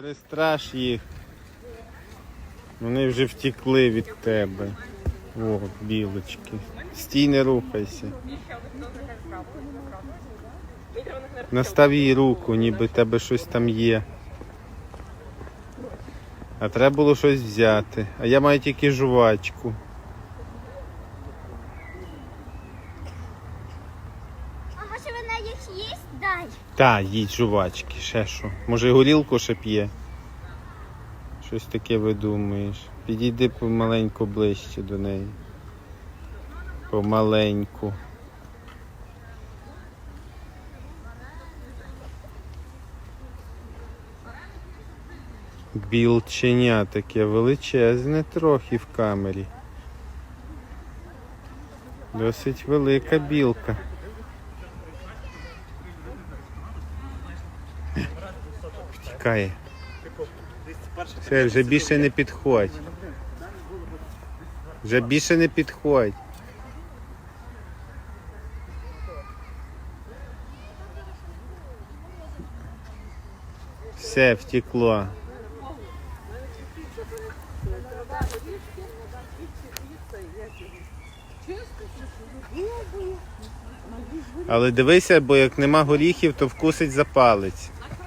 Перестраш їх. Вони вже втекли від тебе. О, білочки. Стій, не рухайся. Настав їй руку, ніби тебе щось там є. А треба було щось взяти. А я маю тільки жувачку. А вона їх їсть? Дай. Та, їдь жувачки, ще що. Може горілку ще п'є? Щось таке видумаєш. Підійди помаленьку ближче до неї. Помаленьку. Білченя таке величезне трохи в камері. Досить велика білка. Втікає. Все, вже більше не підходь. Вже більше не підходь. Все, втекло. Але дивися, бо як нема горіхів, то вкусить за палець.